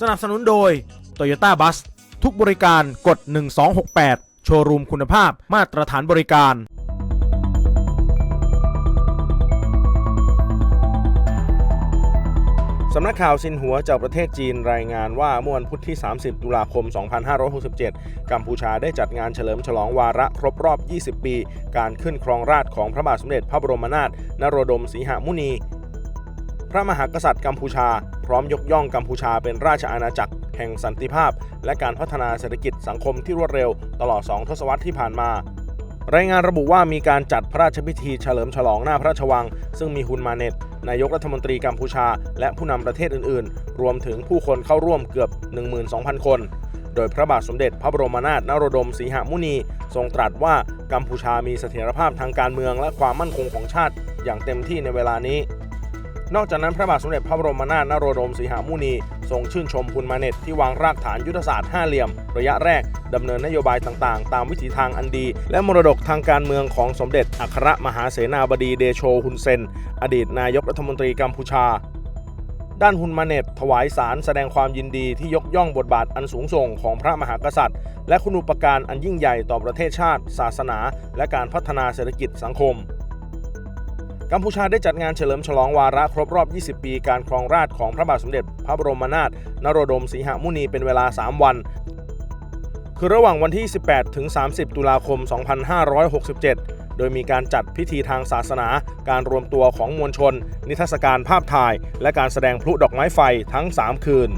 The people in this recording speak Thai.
สนับสนุนโดย Toyota Bus ทุกบริการกด 1268 โชว์รูมคุณภาพมาตรฐานบริการ สำนักข่าวซินหัวจากประเทศจีนรายงานว่าเมื่อวันพุธที่ 30 ตุลาคม 2567 กัมพูชาได้จัดงานเฉลิมฉลองวาระครบรอบ 20 ปี การขึ้นครองราชของพระบาทสมเด็จพระบรมนาถนโรดม สีหมุนี พระมหากษัตริย์กัมพูชา พร้อมยกย่องกัมพูชาเป็นราชอาณาจักร แห่งสันติภาพ และการพัฒนาเศรษฐกิจสังคมที่รวดเร็ว ตลอด 2 ทศวรรษที่ผ่านมารายงานระบุว่ามีการจัดพระราชพิธีเฉลิมฉลองหน้าพระราชวัง ซึ่งมีฮุนมาเนตนายกรัฐมนตรีกัมพูชา และผู้นำประเทศอื่นๆ รวมถึงผู้คนเข้าร่วมเกือบ 12,000 คน โดยพระบาทสมเด็จพระบรมนาถนโรดม สีหมุนี ทรงตรัสว่ากัมพูชามีเสถียรภาพทางการเมืองและความมั่นคงของชาติ อย่างเต็มที่ในเวลานี้ นอกจากนั้นพระบาทสมเด็จพระบรมนาถนโรดม สีหามุนี ทรงชื่นชมฮุนมาเน็ตที่วางรากฐานยุทธศาสตร์ห้าเหลี่ยม ระยะแรกดำเนินนโยบายต่างๆ ตามวิถีทางอันดี และมรดกทางการเมืองของสมเด็จอัครมหาเสนาบดีเดโชฮุนเซน อดีตนายกรัฐมนตรีกัมพูชาด้านฮุนมาเนตถวายสารแสดงความยินดีที่ยกย่องบทบาทอันสูงส่งของพระมหากษัตริย์ และคุณูปการอันยิ่งใหญ่ต่อประเทศชาติ ศาสนา และการพัฒนาเศรษฐกิจสังคม กัมพูชาได้จัดงานเฉลิมฉลองวาระครบรอบ 20 ปีการครองราชของพระบาทสมเด็จ พระบรมนาถนโรดม สีหมุนีเป็นเวลา 3 วัน คือระหว่างวันที่ 18 ถึง 30 ตุลาคม 2567 โดยมีการจัดพิธีทางศาสนา การรวมตัวของมวลชน นิทรรศการภาพถ่าย และการแสดงพลุดอกไม้ไฟทั้ง 3 คืน